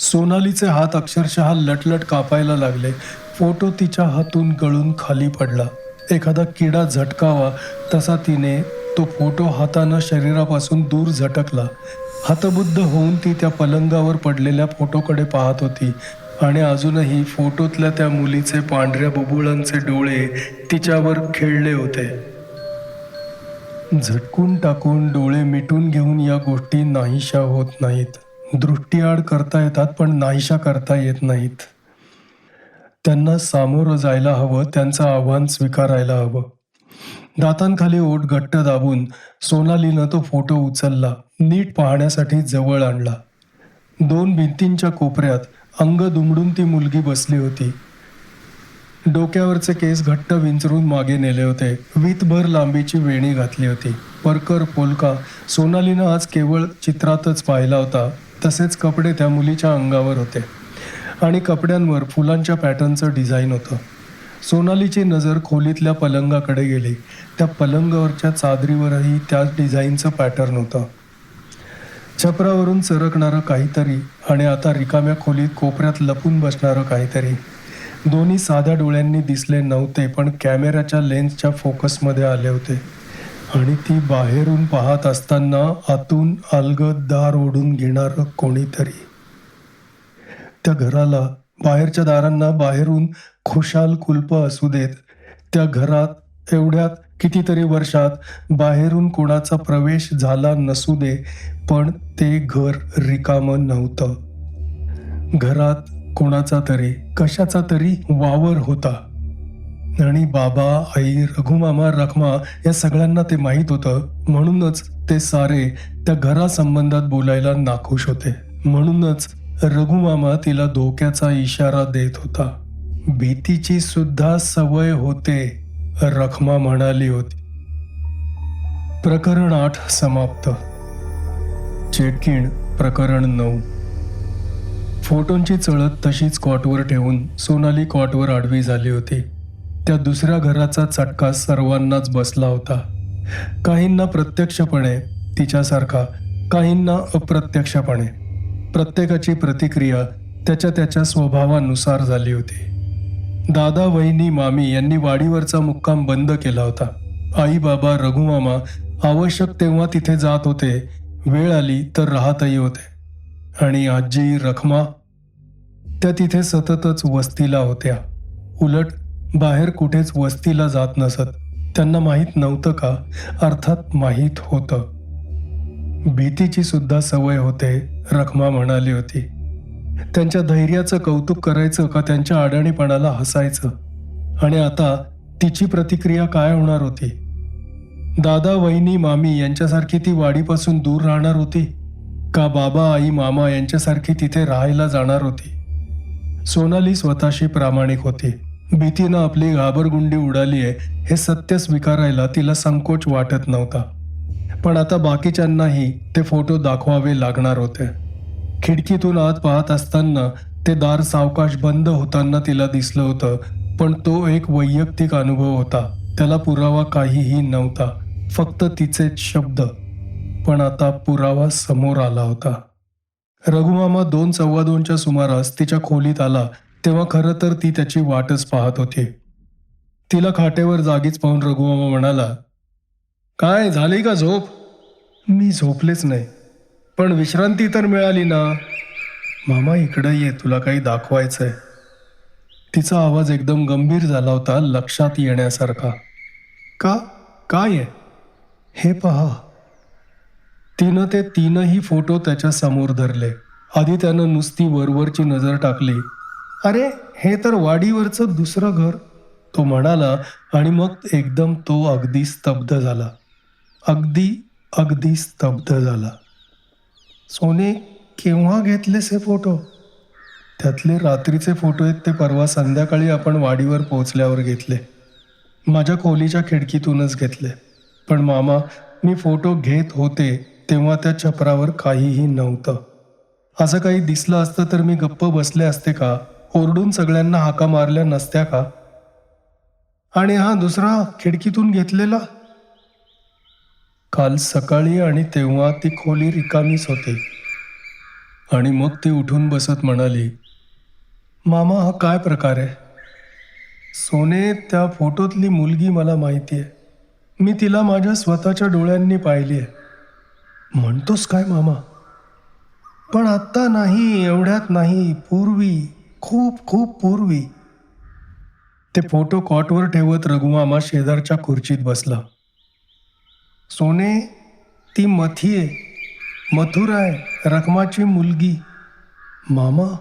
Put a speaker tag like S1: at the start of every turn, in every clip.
S1: सोनालीचे हात अक्षरशः लटलट कापायला लागले. फोटो तिच्या हातून गळून खाली पडला. एखादा किडा झटकावा तसा तिने तो फोटो हातानं शरीरापासून दूर झटकला. हतबुद्ध होऊन ती त्या पलंगावर पडलेल्या फोटोकडे पाहत होती आणि अजूनही फोटोतल्या त्या मुलीचे पांढऱ्या बुबुळांचे डोळे तिच्यावर खेळले होते. झटकून टाकून डोळे मिटून घेऊन या गोष्टी नाहीशा होत नाहीत. दृष्टीआड करता येतात पण नाहीशा करता येत नाहीत. त्यांना सामोरं जायला हवं त्यांचं आव्हान स्वीकारायला हवं. दातांखाली ओठ घट्ट दाबून सोनालीनं तो फोटो उचलला नीट पाहण्यासाठी जवळ आणला. दोन भिंतींच्या कोपऱ्यात अंग दुमडून ती मुलगी बसली होती. डोक्यावरचे केस घट्ट विंचरून मागे नेले होते. वीतभर लांबीची वेणी घातली होती. परकर पोलका सोनालीनं आज केवळ चित्रातच पाहिला होता. तसेच कपडे त्या मुलीच्या अंगावर होते आणि कपड्यांवर फुलांच्या पॅटर्नचं डिझाईन होतं. सोनालीची नजर खोलीतल्या पलंगाकडे गेली. त्या पलंगावरच्या चादरीवरही त्याच डिझाईनचं पॅटर्न होतं. छपरावरून सरकणारं काहीतरी आणि आता रिकाम्या खोलीत कोपऱ्यात लपून बसणारं काहीतरी. दोन्ही साध्या डोळ्यांनी दिसले नव्हते पण कॅमेऱ्याच्या लेन्सच्या फोकसमध्ये आले होते. आणि ती बाहेरून पाहत असताना आतून अलगद दार ओढून घेणारं कोणीतरी. त्या घराला बाहेरच्या दारांना बाहेरून खुशाल कुलप असू देत त्या घरात एवढ्यात कितीतरी वर्षात बाहेरून कोणाचा प्रवेश झाला नसू दे पण ते घर रिकामं नव्हतं. घरात कोणाचा तरी कशाचा तरी वावर होता. आणि बाबा आई रघुमामा रखमा या सगळ्यांना ते माहीत होतं. म्हणूनच ते सारे त्या घरासंबंधात बोलायला नाखुश होते. म्हणूनच रघुमामा तिला धोक्याचा इशारा देत होता. भीतीची सुद्धा सवय होते रखमा म्हणाली होती. प्रकरण आठ समाप्त. चेटकीण प्रकरण नऊ. फोटोंची चळत तशीच कॉटवर ठेवून सोनाली कॉटवर आडवी झाली होती. त्या दुसऱ्या घराचा चटका सर्वांनाच बसला होता. काहींना प्रत्यक्षपणे तिच्यासारखा काहींना अप्रत्यक्षपणे. प्रत्येकाची प्रतिक्रिया त्याच्या त्याच्या स्वभावानुसार झाली होती. दादा वहिनी मामी यांनी वाडीवरचा मुक्काम बंद केला होता. आई बाबा रघुमामा आवश्यक तेव्हा तिथे जात होते. वेळ आली तर राहतही होते. आणि आजी रखमा त्या तिथे सततच वस्तीला होत्या. उलट बाहेर कुठेच वस्तीला जात नसत. त्यांना माहीत नव्हतं का? अर्थात माहीत होतं. भीतीची सुद्धा सवय होते रखमा म्हणाली होती. त्यांच्या धैर्याचं कौतुक करायचं का त्यांच्या अडाणीपणाला हसायचं? आणि आता तिची प्रतिक्रिया काय होणार होती? दादा वहिनी मामी यांच्यासारखी ती वाडीपासून दूर राहणार होती? का बाबा आई मामा यांच्यासारखी तिथे राहायला जाणार होती? सोनाली स्वतःशी प्रामाणिक होती. भीतीनं आपली घाबरगुंडी उडाली आहे हे सत्य स्वीकारायला तिला संकोच वाटत नव्हता. पण आता बाकीच्यांनाही ते फोटो दाखवावे लागणार होते. खिडकीतून आत पाहत असताना ते दार सावकाश बंद होताना तिला दिसलं होतं पण तो एक वैयक्तिक अनुभव होता. त्याला पुरावा काहीही नव्हता फक्त तिचेच शब्द. पण आता पुरावा समोर आला होता. रघुमामा दोन सव्वा दोनच्या सुमारास तिच्या खोलीत आला तेव्हा खरं तर ती त्याची वाटच पाहत होती. तिला खाटेवर जागीच पाहून रघुमामा म्हणाला काय झाली का झोप? मी झोपलेच नाही. पण विश्रांती तर मिळाली ना. मामा इकडं ये तुला काही दाखवायचंय. तिचा आवाज एकदम गंभीर झाला होता लक्षात येण्यासारखा. का? काय आहे हे पहा. तिनं ते तीनही फोटो त्याच्यासमोर धरले. आधी त्यानं नुसती वरवरची नजर टाकली. अरे हे तर वाडीवरचं दुसरं घर तो म्हणाला आणि मग एकदम तो अगदी स्तब्ध झाला. अगदी अगदी स्तब्ध झाला. सोने केव्हा घेतलेस हे फोटो? त्यातले रात्रीचे फोटो आहेत ते परवा संध्याकाळी आपण वाडीवर पोहोचल्यावर घेतले. माझ्या खोलीच्या खिडकीतूनच घेतले. पण मामा मी फोटो घेत होते तेव्हा त्या छपरावर काहीही नव्हतं. असं काही दिसलं असतं तर मी गप्प बसले असते का? ओरडून सगळ्यांना हाका मारल्या नसत्या का? आणि हा दुसरा खिडकीतून घेतलेला? काल सकाळी आणि तेव्हा ती खोली रिकामीच होती. आणि मग ती उठून बसत म्हणाली मामा हा काय प्रकार आहे? सोने त्या फोटोतली मुलगी मला माहिती आहे मी तिला माझ्या स्वतःच्या डोळ्यांनी पाहिली आहे म्हणतोस काय मामा? पण आत्ता नाही एवढ्यात नाही पूर्वी खूप खूप पूर्वी. ते फोटो कॉटवर ठेवत रघुमामा शेजारच्या खुर्चीत बसला. सोने ती मथीये. मथुरा आहे रखमाची मुलगी. मामा?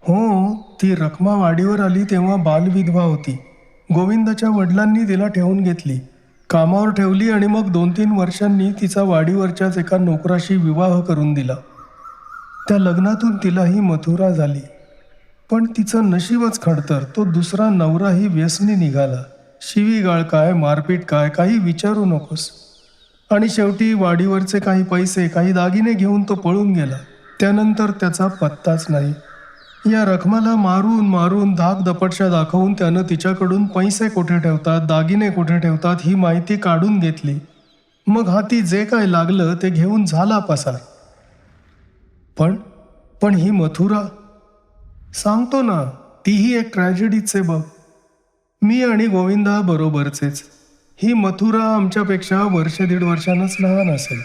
S1: हो ती रखमा वाडीवर आली तेव्हा बालविधवा होती. गोविंदाच्या वडिलांनी तिला ठेवून घेतली. कामावर ठेवली आणि मग दोन तीन वर्षांनी तिचा वाडीवरच्याच एका नोकराशी विवाह करून दिला. त्या लग्नातून तिलाही मथुरा झाली. पण तिचं नशीबच खडतर तो दुसरा नवराही व्यसनी निघाला. शिवीगाळ काय मारपीट काय काही विचारू नकोस. आणि शेवटी वाडीवरचे काही पैसे काही दागिने घेऊन तो पळून गेला. त्यानंतर त्याचा पत्ताच नाही. या रखमाला मारून मारून धाक दपटशा दाखवून त्यानं तिच्याकडून पैसे कुठे ठेवतात दागिने कुठे ठेवतात ही माहिती काढून घेतली. मग हाती जे काय लागलं ते घेऊन झाला पसार. पण पण ही मथुरा सांगतो ना तीही एक ट्रॅजेडीच आहे बघ. मी आणि गोविंदा बरोबरचेच. ही मथुरा आमच्यापेक्षा वर्ष दीड वर्षानंच लहान असेल.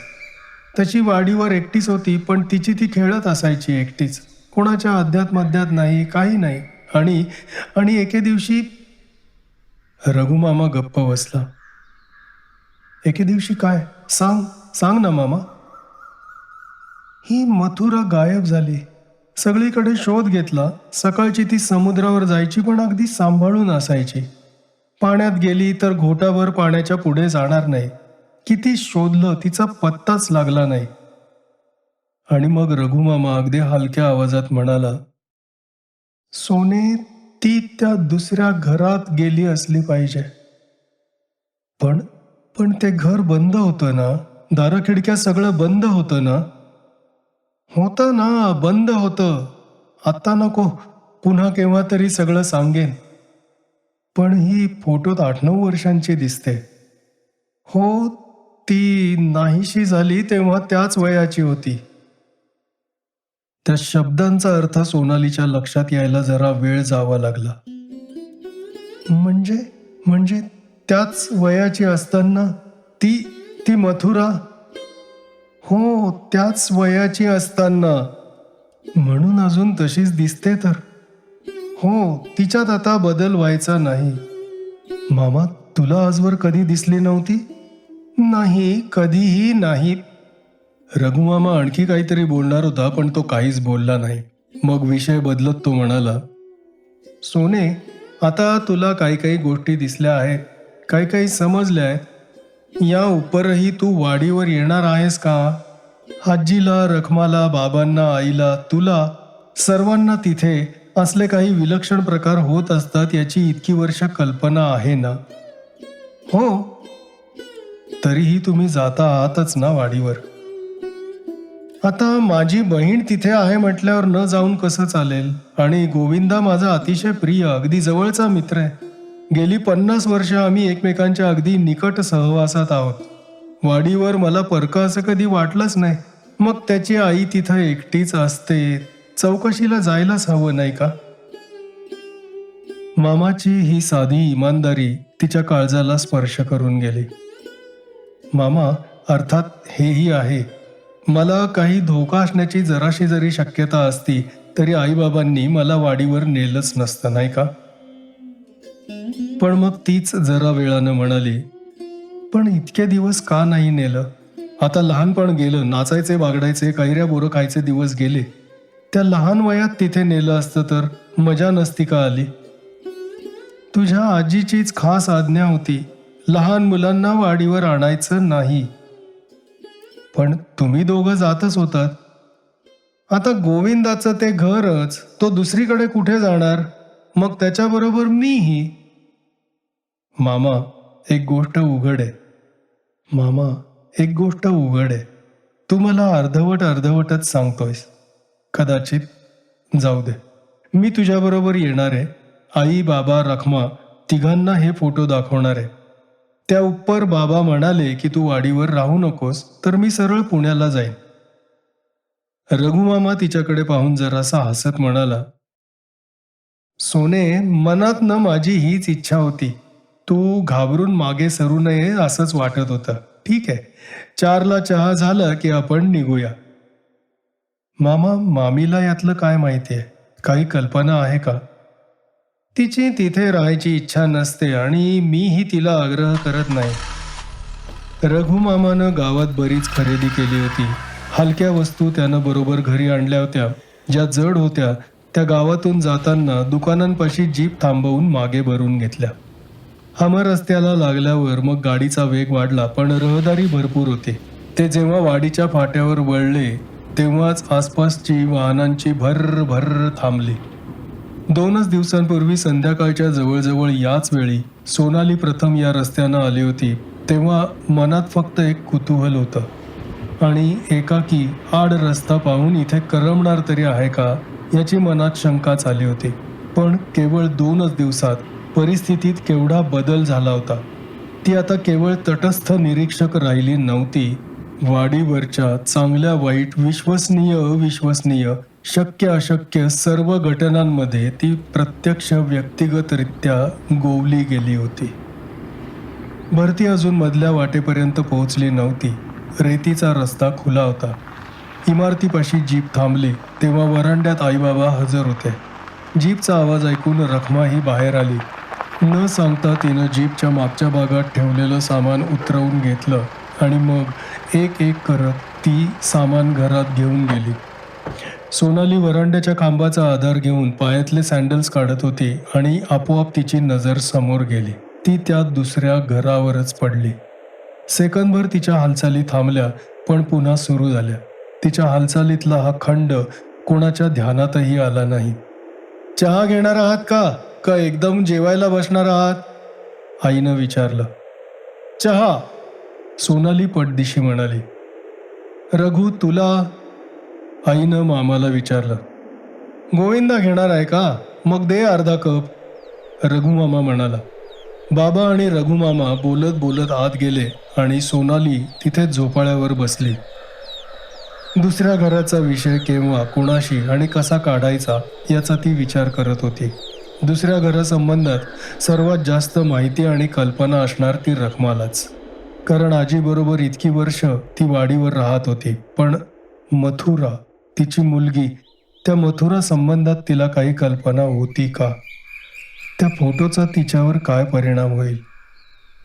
S1: त्याची वाडीवर एकटीच होती पण तिची ती खेळत असायची एकटीच. कोणाच्या अध्यात्मध्यात नाही काही नाही. आणि आणि एके दिवशी रघुमामा गप्प बसला. एके दिवशी काय? सांग सांग ना मामा. ही मथुरा गायब झाली. सगळीकडे शोध घेतला सकाळची ती समुद्रावर जायची पण अगदी सांभाळून असायची. पाण्यात गेली तर घोटाभर पाण्याच्या पुढे जाणार नाही. किती शोधलं तिचा पत्ताच लागला नाही. आणि मग रघुमामा अगदी हलक्या आवाजात म्हणाला सोने ती त्या दुसऱ्या घरात गेली असली पाहिजे. पण पण ते घर बंद होतं ना? दारखिडक्या सगळं बंद होतं ना? होतं ना बंद होतं. आत्ता नको पुन्हा केव्हा तरी सगळं सांगेन. पण ही फोटोत आठ नऊ वर्षांची दिसते. हो ती नाहीशी झाली तेव्हा त्याच वयाची होती. त्या शब्दांचा अर्थ सोनालीच्या लक्षात यायला जरा वेळ जावा लागला. म्हणजे म्हणजे त्याच वयाची असताना ती ती मथुरा हो त्याच वयाची असताना. म्हणून अजून तशीच दिसते तर. हो तिच्यात आता बदल व्हायचा नाही. मामा तुला आजवर कधी दिसली नव्हती? नाही कधीही नाही. रघुमामा आणखी काहीतरी बोलणार होता पण तो काहीच बोलला नाही. मग विषय बदलत तो म्हणाला सोने आता तुला काही काही गोष्टी दिसल्या आहेत काही काही समजल्या आहेत. या उपरही तू वाडीवर येणार आहेस का? आजीला रखमाला बाबांना आईला तुला सर्वांना तिथे असले काही विलक्षण प्रकार होत असतात याची इतकी वर्ष कल्पना आहे ना? हो. तरीही तुम्ही जाता आहातच ना वाडीवर? आता माझी बहीण तिथे आहे म्हटल्यावर न जाऊन कसं चालेल? आणि गोविंदा माझा अतिशय प्रिय अगदी जवळचा मित्र आहे. गेली पन्नास वर्ष आम्ही एकमेकांच्या अगदी निकट सहवासात आहोत. वाडीवर मला परकं असं कधी वाटलंच नाही. मग त्याची आई तिथं एकटीच असते. चौकशीला जायलाच हवं नाही का? मामाची ही साधी इमानदारी तिच्या काळजाला स्पर्श करून गेली. मामा अर्थात हेही आहे. मला काही धोका असण्याची जराशी जरी शक्यता असती तरी आईबाबांनी मला वाडीवर नेलंच नसतं नाही का? पण मग तीच जरा वेळानं म्हणाली पण इतके दिवस का नाही नेलं? आता लहानपण गेलं नाचायचे बागडायचे कैऱ्या बोरं खायचे दिवस गेले. त्या लहान वयात तिथे नेलं असतं तर मजा नसती का आली? तुझ्या आजीचीच खास आज्ञा होती लहान मुलांना वाडीवर आणायचं नाही. पण तुम्ही दोघं जातच होतात. आता गोविंदाचं ते घरच तो दुसरीकडे कुठे जाणार? मग त्याच्याबरोबर मीही मामा एक गोष्ट उघड आहे. मामा एक गोष्ट उघड आहे. तू मला अर्धवट अर्धवटच सांगतोयस. कदाचित जाऊ दे. मी तुझ्याबरोबर येणार आहे. आई बाबा रखमा तिघांना हे फोटो दाखवणार आहे. त्या उप्पर बाबा म्हणाले की तू वाडीवर राहू नकोस तर मी सरळ पुण्याला जाईन. रघुमामा तिच्याकडे पाहून जरासा हसत म्हणाला सोने मनात न माझी हीच इच्छा होती. तू घाबरून मागे सरू नये असंच वाटत होतं. ठीक आहे. चारला चहा झाला की आपण निघूया. मामा मामीला यातलं काय माहिती आहे? काही कल्पना आहे का? तिची तिथे राहायची इच्छा नसते आणि मीही तिला आग्रह करत नाही. रघुमामानं गावात बरीच खरेदी केली होती. हलक्या वस्तू त्यानं बरोबर घरी आणल्या होत्या. ज्या जड होत्या त्या गावातून जाताना दुकानांपाशी जीप थांबवून मागे भरून घेतल्या. हमर रस्त्याला लागल्यावर मग गाडीचा वेग वाढला पण रहदारी भरपूर होती. ते जेव्हा वाडीच्या फाट्यावर वळले तेव्हाच आसपासची वाहनांची भर भर थांबली. दोनच दिवसांपूर्वी संध्याकाळच्या जवळजवळ याच वेळी सोनाली प्रथम या रस्त्यानं आली होती तेव्हा मनात फक्त एक कुतूहल होतं. आणि एकाकी आड रस्ता पाहून इथे करमणार तरी आहे का याची मनात शंकाच आली होती. पण केवळ दोनच दिवसात परिस्थितीत केवढा बदल झाला होता. ती आता केवळ तटस्थ निरीक्षक राहिली नव्हती. वाडीवरच्या चांगल्या वाईट विश्वसनीय अविश्वसनीय शक्य अशक्य सर्व घटनांमध्ये ती प्रत्यक्ष व्यक्तिगतरित्या गोवली गेली होती. भरती अजून मधल्या वाटेपर्यंत पोहोचली नव्हती. रेतीचा रस्ता खुला होता. इमारतीपाशी जीप थांबली तेव्हा वरांड्यात आईबाबा हजर होते. जीपचा आवाज ऐकून रखमाही बाहेर आली. न सांगता तिनं जीपच्या मागच्या भागात ठेवलेलं सामान उतरवून घेतलं आणि मग एक एक करत ती सामान घरात घेऊन गेली. सोनाली वरांड्याच्या खांबाचा आधार घेऊन पायातले सँडल्स काढत होती आणि आपोआप तिची नजर समोर गेली. ती त्या दुसऱ्या घरावरच पडली. सेकंदभर तिच्या हालचाली थांबल्या पण पुन्हा सुरू झाल्या. तिच्या हालचालीतला हा खंड कोणाच्या ध्यानातही आला नाही. चहा घेणार आहात का? का एकदम जेवायला बसणार आहात? आईनं विचारलं. चहा सोनाली पटदिशी म्हणाली. रघु तुला? आईनं मामाला विचारलं. गोविंदा घेणार आहे का? मग दे अर्धा कप. रघुमामा म्हणाला. बाबा आणि रघुमामा बोलत बोलत आत गेले आणि सोनाली तिथे झोपाळ्यावर बसली. दुसऱ्या घराचा विषय केव्हा कोणाशी आणि कसा काढायचा याचा ती विचार करत होती. दुसऱ्या घरासंबंधात सर्वात जास्त माहिती आणि कल्पना असणार ती रखमालाच. कारण आजीबरोबर इतकी वर्ष ती वाडीवर राहत होती पण मथुरा तिची मुलगी त्या मथुरा संबंधात तिला काही कल्पना होती का? त्या फोटोचा तिच्यावर काय परिणाम होईल?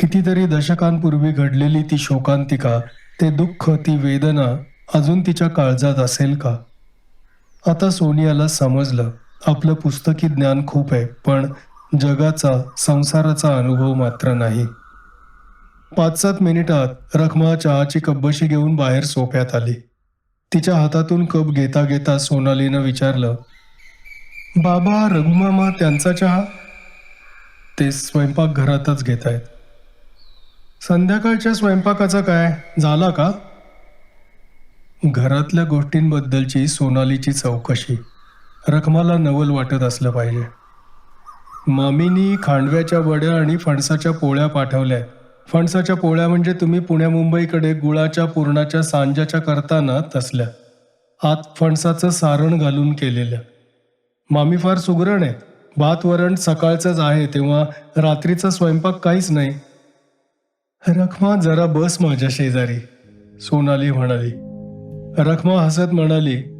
S1: कितीतरी दशकांपूर्वी घडलेली ती शोकांतिका ते दुःख ती वेदना अजून तिच्या काळजात असेल का? आता सोनियाला समजलं. आपलं पुस्तकी ज्ञान खूप आहे पण जगाचा संसाराचा अनुभव मात्र नाही. पाच सात मिनिटात रखमा चहाची कब्बशी घेऊन बाहेर सोप्यात आली. तिच्या हातातून कप घेता घेता सोनालीनं विचारलं बाबा रघुमामा त्यांचा चहा? ते स्वयंपाकघरातच घेत आहेत संध्याकाळच्या स्वयंपाकाचा काय? झाला का? घरातल्या गोष्टींबद्दलची सोनालीची चौकशी. रखमाला नवल वाटत असलं पाहिजे. मामीनी खांडव्याच्या वड्या आणि फणसाच्या पोळ्या पाठवल्या. फणसाच्या पोळ्या म्हणजे तुम्ही पुण्या मुंबईकडे गुळाच्या पुरणाच्या सांजाच्या करताना तसल्या. आत फणसाचं सारण घालून केलेलं. मामी फार सुगरण आहे. भात वरण सकाळचंच आहे तेव्हा रात्रीचा स्वयंपाक काहीच नाही. रखमा जरा बस माझ्या शेजारी सोनाली म्हणाली. रखमा हसत म्हणाली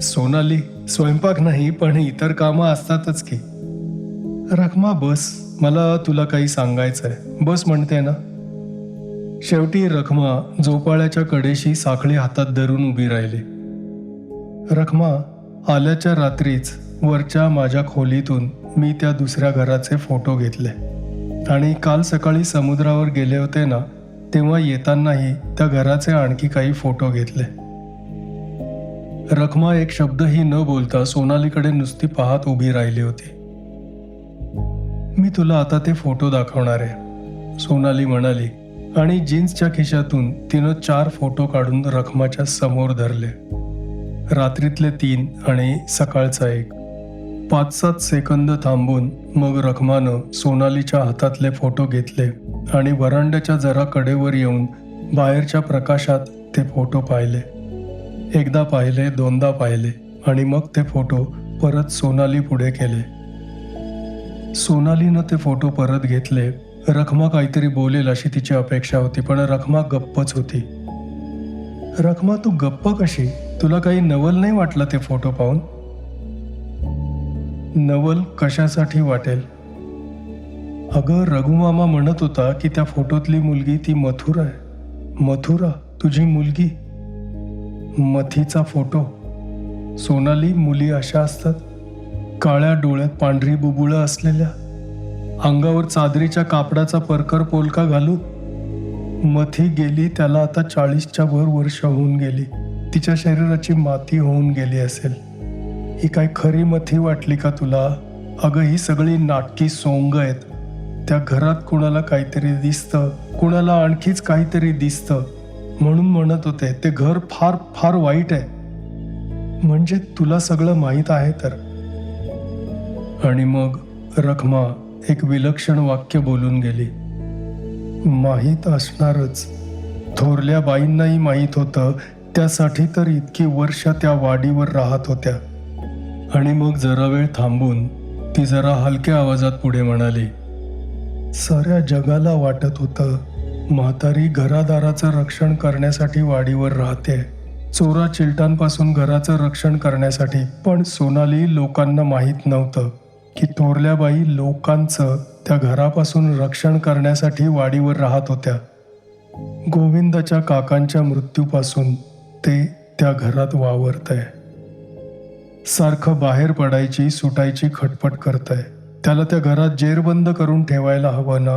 S1: सोनाली स्वयंपाक नाही पण इतर कामं असतातच की. रखमा बस. मला तुला काही सांगायचंय. बस म्हणते ना. शेवटी रखमा झोपाळ्याच्या कडेशी साखळी हातात धरून उभी राहिली. रखमा आल्याच्या रात्रीच वरच्या माझ्या खोलीतून मी त्या दुसऱ्या घराचे फोटो घेतले. आणि काल सकाळी समुद्रावर गेले होते ना तेव्हा येतानाही त्या घराचे आणखी काही फोटो घेतले. रखमा एक शब्दही न बोलता सोनालीकडे नुसती पाहत उभी राहिली होती. मी तुला आता ते फोटो दाखवणार आहे सोनाली म्हणाली आणि जीन्सच्या खिशातून तिनं चार फोटो काढून रखमाच्या समोर धरले. रात्रीतले तीन आणि सकाळचा एक. पाच सात सेकंद थांबून मग रखमानं सोनालीच्या हातातले फोटो घेतले आणि वरांड्याच्या जरा कडेवर येऊन बाहेरच्या प्रकाशात ते फोटो पाहिले. एकदा पाहिले दोनदा पाहिले आणि मग ते फोटो परत सोनाली पुढे केले. सोनालीनं ते फोटो परत घेतले. रखमा काहीतरी बोलेल अशी तिची अपेक्षा होती पण रखमा गप्पच होती. रखमा तू गप्प कशी? तुला काही नवल नाही वाटलं ते फोटो पाहून? नवल कशासाठी वाटेल? अगं रघुमामा म्हणत होता की त्या फोटोतली मुलगी ती मथुरा आहे. मथुरा तुझी मुलगी. मथीचा फोटो. सोनाली मुली अशा असतात. काळ्या डोळ्यात पांढरी बुबुळं असलेल्या. अंगावर चादरीच्या कापडाचा परकर पोलका घालून. मथी गेली त्याला आता चाळीसच्या भर वर्ष होऊन गेली. तिच्या शरीराची माती होऊन गेली असेल. ही काय खरी मथी वाटली का तुला? अगं ही सगळी नाटकी सोंग आहेत. त्या घरात कुणाला काहीतरी दिसतं कुणाला आणखीच काहीतरी दिसतं. म्हणून म्हणत होते ते घर फार फार वाईट आहे. म्हणजे तुला सगळं माहीत आहे तर. आणि मग रखमा एक विलक्षण वाक्य बोलून गेली. माहीत असणारच. थोरल्या बाईंनाही माहीत होतं. त्यासाठी तर इतकी वर्ष त्या वाडीवर राहत होत्या. आणि मग जरा वेळ थांबून ती जरा हलक्या आवाजात पुढे म्हणाली साऱ्या जगाला वाटत होतं म्हातारी घरादाराचं रक्षण करण्यासाठी वाडीवर राहते. चोरा चिलटांपासून घराचं रक्षण करण्यासाठी. पण सोनाली लोकांना माहीत नव्हतं की थोरल्याबाई लोकांचं त्या घरापासून रक्षण करण्यासाठी वाडीवर राहत होत्या. गोविंदाच्या काकांच्या मृत्यूपासून ते त्या घरात वावरत आहे सारखं बाहेर पडायची सुटायची खटपट करत आहे त्याला त्या घरात जेरबंद करून ठेवायला हवं ना?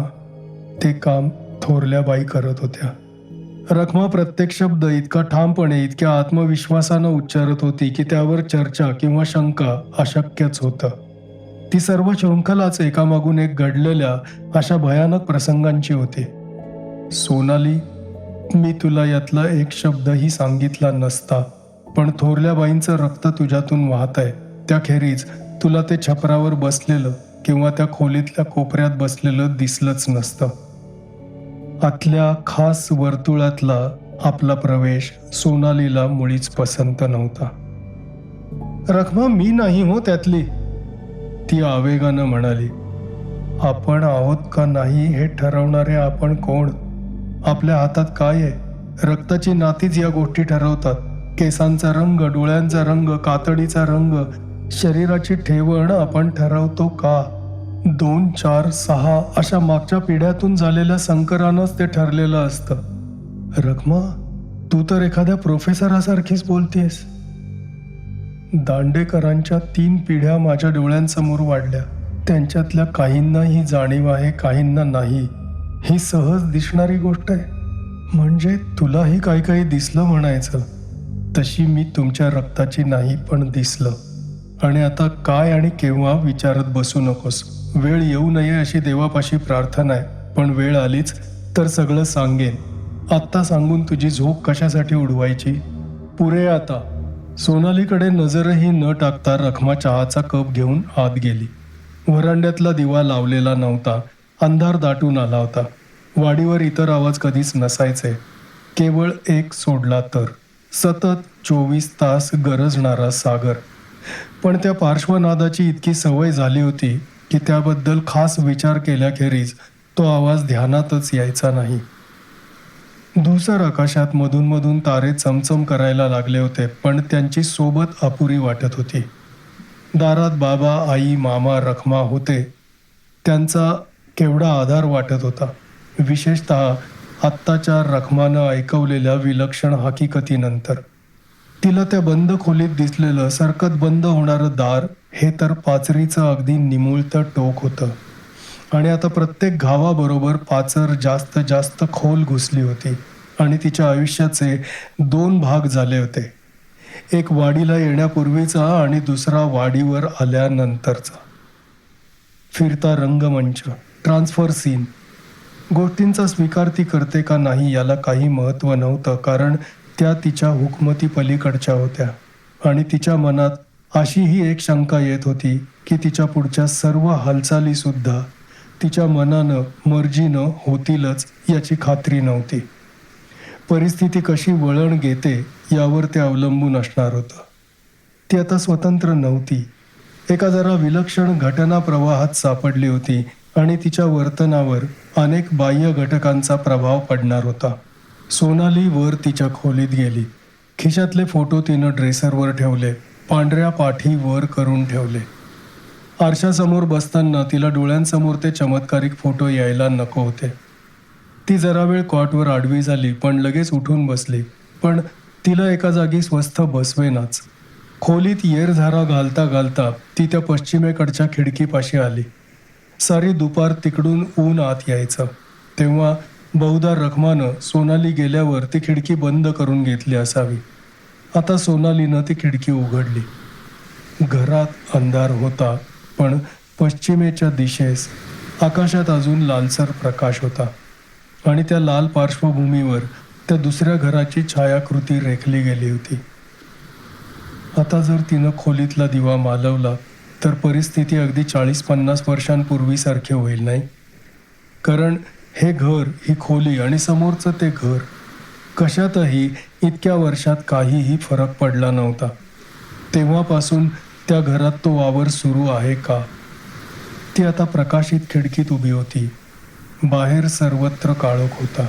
S1: ते काम थोरल्या बाई करत होत्या. रखमा प्रत्येक शब्द इतका ठामपणे इतक्या आत्मविश्वासानं उच्चारत होती की त्यावर चर्चा किंवा शंका अशक्यच होतं. ती सर्व शृंखलाच एकामागून एक घडलेल्या अशा भयानक प्रसंगांची होती. सोनाली मी तुला यातला एक शब्दही सांगितला नसता पण थोरल्या बाईंचं रक्त तुझ्यातून वाहत आहे त्याखेरीज तुला ते छपरावर बसलेलं किंवा त्या खोलीतल्या कोपऱ्यात बसलेलं दिसलंच नसतं. आतल्या खास वर्तुळातला आपला प्रवेश सोनालीला मुळीच पसंत नव्हता. रखमा मी नाही हो त्यातली. ती आवेगानं म्हणाली आपण आहोत का नाही हे ठरवणारे आपण कोण? आपल्या हातात काय आहे? रक्ताची नातीच या गोष्टी ठरवतात. केसांचा रंग डोळ्यांचा रंग कातडीचा रंग शरीराची ठेवण आपण ठरवतो का? दोन चार सहा अशा मागच्या पिढ्यातून झालेल्या संकरानंच ते ठरलेलं असतं. रखमा तू तर एखाद्या प्रोफेसरासारखीच बोलतेस. दांडेकरांच्या तीन पिढ्या माझ्या डोळ्यांसमोर वाढल्या. त्यांच्यातल्या काहींना ही जाणीव आहे काहींना नाही. ही सहज दिसणारी गोष्ट आहे. म्हणजे तुलाही काही काही दिसलं म्हणायचं. तशी मी तुमच्या रक्ताची नाही पण दिसलं. आणि आता काय आणि केव्हा विचारत बसू नकोस. वेळ येऊ नये अशी देवापाशी प्रार्थना आहे. पण वेळ आलीच तर सगळं सांगेन. आत्ता सांगून तुझी झोप कशासाठी उडवायची? पुरे आता. सोनालीकडे नजरही न टाकता रखमा चहाचा कप घेऊन आत गेली. व्हरांड्यातला दिवा लावलेला नव्हता. अंधार दाटून आला होता. वाडीवर इतर आवाज कधीच नसायचे. केवळ एक सोडला तर. सतत चोवीस तास गरजणारा सागर. पण त्या पार्श्वनादाची इतकी सवय झाली होती की त्याबद्दल खास विचार केल्याखेरीज तो आवाज ध्यानातच यायचा नाही. धुसर आकाशात मधून मधून तारे चमचम करायला लागले होते पण त्यांची सोबत अपुरी वाटत होती. दारात बाबा आई मामा रखमा होते. त्यांचा केवढा आधार वाटत होता. विशेषत आत्ताच्या रखमानं ऐकवलेल्या विलक्षण हकीकतीनंतर. तिला त्या बंद खोलीत दिसलेलं सरकत बंद होणारं दार हे तर पाचरीचं अगदी निमुळतं टोक होतं. आणि आता प्रत्येक घावाबरोबर पाचर जास्त जास्त खोल घुसली होती आणि तिच्या आयुष्याचे दोन भाग झाले होते. एक वाडीला येण्यापूर्वीचा आणि दुसरा वाडीवर आल्यानंतरचा. फिरता रंगमंच ट्रान्सफर सीन. गोष्टींचा स्वीकार ती करते का नाही याला काही महत्त्व नव्हतं कारण त्या तिच्या हुकमती पलीकडच्या होत्या आणि तिच्या मनात अशीही एक शंका येत होती की तिच्या पुढच्या सर्व हालचालीसुद्धा तिच्या मनानं मर्जीनं होतीलच याची खात्री नव्हती. परिस्थिती कशी वळण घेते यावर ते अवलंबून असणार होतं. ती आता स्वतंत्र नव्हती. एका जरा विलक्षण घटना प्रवाहात सापडली होती आणि तिच्या वर्तनावर अनेक बाह्य घटकांचा प्रभाव पडणार होता. सोनाली वर तिच्या खोलीत गेली. खिशातले फोटो तिनं ड्रेसरवर ठेवले. पांढऱ्या पाठी वर करून ठेवले. आरशासमोर बसताना तिला डोळ्यांसमोर ते चमत्कारिक फोटो यायला नको होते. ती जरा वेळ कॉटवर आडवी झाली पण लगेच उठून बसली. पण तिला एका जागी स्वस्थ बसवेनाच. खोलीत येरझारा घालता घालता ती त्या पश्चिमेकडच्या खिडकीपाशी आली. सारी दुपार तिकडून ऊन आत यायचं. तेव्हा बहुधा रखमानं सोनाली गेल्यावर ती खिडकी बंद करून घेतली असावी. आता सोनालीनं ती खिडकी उघडली. घरात अंधार होता पण पश्चिमेच्या दिशेस आकाशात अजून लालसर प्रकाश होता आणि त्या लाल पार्श्वभूमीवर त्या दुसऱ्या घराची छायाकृती रेखली गेली होती. आता जर तिनं खोलीतला दिवा मालवला तर परिस्थिती अगदी चाळीस पन्नास वर्षांपूर्वीसारखी होईल नाही? कारण हे घर ही खोली आणि समोरचं ते घर कशातही इतक्या वर्षात काहीही फरक पडला नव्हता. तेव्हापासून त्या घरात तो वावर सुरू आहे का? ती आता प्रकाशित खिडकीत उभी होती. बाहेर सर्वत्र काळोख होता.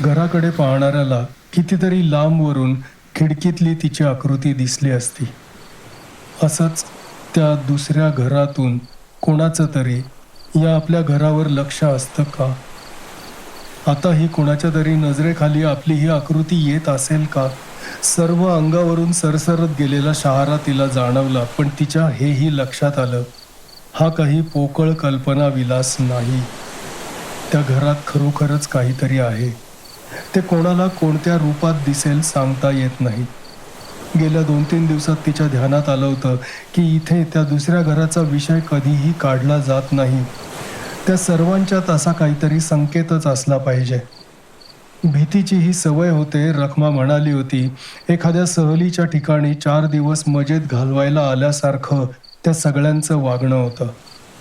S1: घराकडे पाहणाऱ्याला कितीतरी लांबवरून खिडकीतली तिची आकृती दिसली असती. असंच त्या दुसऱ्या घरातून कोणाचं तरी या आपल्या घरावर लक्ष असतं का? आता ही कोणाच्या तरी नजरेखाली आपली ही आकृती येत असेल का? सर्व अंगावरून सरसरत गेलेला शहारा तिला जाणवला पण तिच्या हेही लक्षात आलं. हा काही पोकळ कल्पना विलास नाही. त्या घरात खरोखरच काहीतरी आहे. ते कोणाला कोणत्या रूपात दिसेल सांगता येत नाही. गेल्या दोन तीन दिवसात तिच्या ध्यानात आलं होतं की इथे त्या दुसऱ्या घराचा विषय कधीही काढला जात नाही. त्या सर्वांच्यात असा काहीतरी संकेतच असला पाहिजे. भीतीची ही सवय होते रखमा म्हणाली होती एखाद्या सहलीच्या ठिकाणी चार दिवस मजेत घालवायला आल्यासारखं त्या सगळ्यांचं वागणं होतं.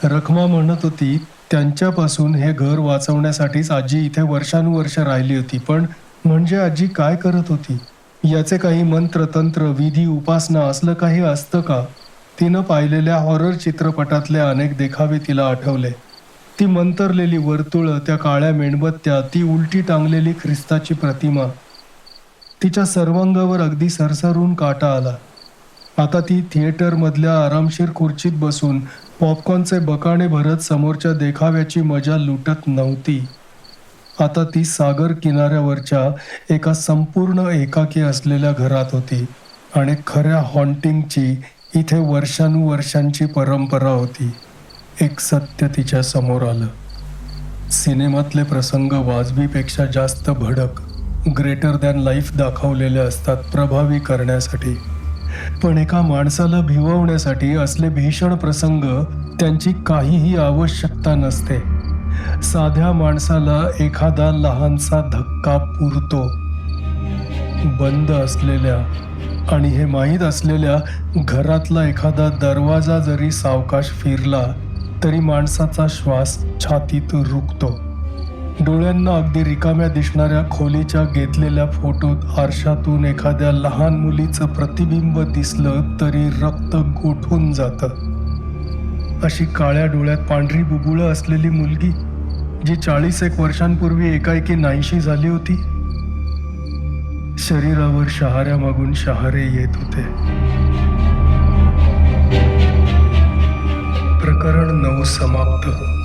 S1: रखमा म्हणत होती त्यांच्यापासून हे घर वाचवण्यासाठीच आजी इथे वर्षानुवर्ष राहिली होती पण म्हणजे आजी काय करत होती? याचे काही मंत्र तंत्र विधी उपासना असलं काही असतं का? तिनं पाहिलेल्या हॉरर चित्रपटातले अनेक देखावे तिला आठवले. ती मंतरलेली वर्तुळं त्या काळ्या मेणबत्त्या ती उलटी टांगलेली ख्रिस्ताची प्रतिमा. तिच्या सर्वांगावर अगदी सरसरून काटा आला. आता ती थिएटरमधल्या आरामशीर खुर्चीत बसून पॉपकॉर्नचे बकाणे भरत समोरच्या देखाव्याची मजा लुटत नव्हती. आता ती सागर किनाऱ्यावरच्या एका संपूर्ण एकाकी असलेल्या घरात होती आणि खऱ्या हॉन्टिंगची इथे वर्षानुवर्षांची परंपरा होती. एक सत्य तिच्या समोर आलं. सिनेमातले प्रसंग वाजवीपेक्षा जास्त भडक ग्रेटर दॅन लाईफ दाखवलेले असतात प्रभावी करण्यासाठी. पण एका माणसाला भिववण्यासाठी असले भीषण प्रसंग त्यांची काहीही आवश्यकता नसते. साध्या माणसाला एखादा लहानसा धक्का पुरतो. बंद असलेल्या आणि हे माहीत असलेल्या घरातला एखादा दरवाजा जरी सावकाश फिरला तरी माणसाचा श्वास छातीत रुकतो. डोळ्यांना अगदी रिकाम्या दिसणाऱ्या खोलीच्या घेतलेल्या फोटोत आरशातून एखाद्या लहान मुलीचं प्रतिबिंब दिसलं तरी रक्त गोठून जातं. अशी काळ्या डोळ्यात पांढरी बुबुळं असलेली मुलगी जी चाळीस एक वर्षांपूर्वी एकाएकी नाहीशी झाली होती शरीरावर शहाऱ्या मागून शहारे येत होते. प्रकरण नऊ समाप्त.